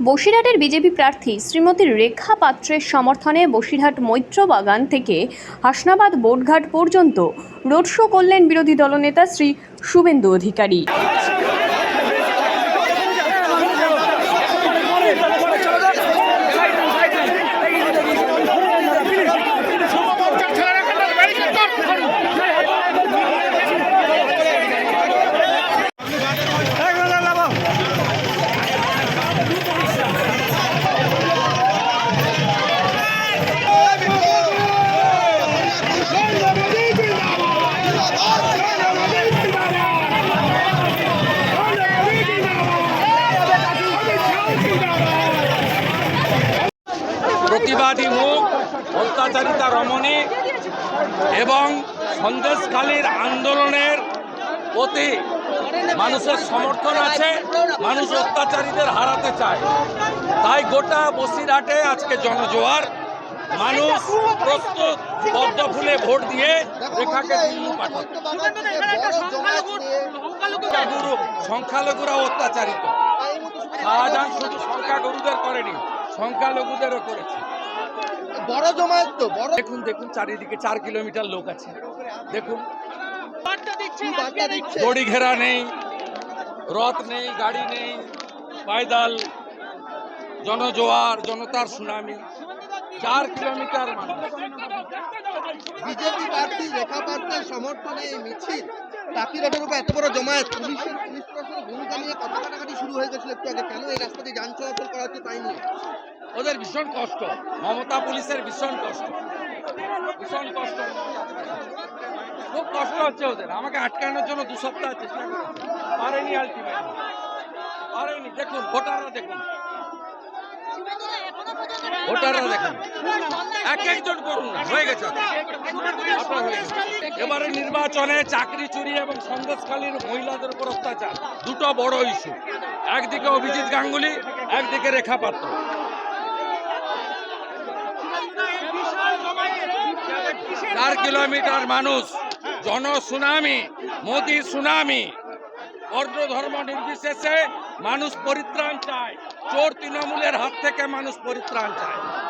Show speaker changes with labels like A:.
A: বসিরহাটের বিজেপি প্রার্থী শ্রীমতী রেখা পাত্রের সমর্থনে বসিরহাট মৈত্র বাগান থেকে হাসনাবাদ বোটঘাট পর্যন্ত রোড শো করলেন বিরোধী দলনেতা শ্রী শুভেন্দু অধিকারী।
B: প্রতিবাদী মুখ অত্যাচারিতা রমণী এবং সন্দেশখালীর আন্দোলনের প্রতি মানুষের সমর্থন আছে, মানুষ অত্যাচারীদের হারাতে চায়। তাই গোটা বসিরহাটে আজকে জনজোয়ার, মানুষ প্রস্তুত, পদ্ম ফুলে ভোট দিয়ে রেখাকে পাঠাতে সংখ্যালঘুরা অত্যাচারিত। শাহজাহান শুধু সংখ্যাগুরুদের করেনি, সংখ্যালঘুদেরও করেছে।
C: বড় জমায়েত তো বড়
B: দেখুন দেখুন চারিদিকে চার কিলোমিটার লোক আছে। দেখুন দড়ি ঘেরা নেই রথ নেই গাড়ি নেই পায়দাল জনজোয়ার জনতার সুনামি। চার কিলোমিটার
C: বিজেপি প্রার্থী রেখা পাত্রের সমর্থনে এই মিছিল। টাকি রোডের উপর এত বড় জমায়েত। পুলিশের পুলিশ প্রশাসনের ভূমিকা নিয়ে কথা কাটাকাটি শুরু হয়ে গেছিল একটু আগে। কেন এই রাস্তা দিয়ে যান চলাচল করা হচ্ছে তাই নিয়ে?
B: ওদের ভীষণ কষ্ট। মমতা পুলিশের ভীষণ কষ্ট। ভীষণ কষ্ট। খুব কষ্ট হচ্ছে ওদের। আমাকে আটকানোর জন্য দু সপ্তাহ চেষ্টা করেছে। পারেনি আলটিমেট পারেনি। দেখুন ভোটাররা দেখুন। ভোটাররা দেখুন। এক একজন করুন হয়ে গেছে। এবারে নির্বাচনে চাকরি চুরি এবং সন্দেশখালীর মহিলাদের উপর অত্যাচার, দুটো বড় ইস্যু একদিকে অভিজিৎ গাঙ্গুলি, একদিকে রেখা পাত্র। চার কিলোমিটার মানুষ জন সুনামি মোদি সুনামি বর্ণ ধর্ম নির্বিশেষে মানুষ পরিত্রাণ চায়। চোর তৃণমূলের হাত থেকে মানুষ পরিত্রাণ চায়।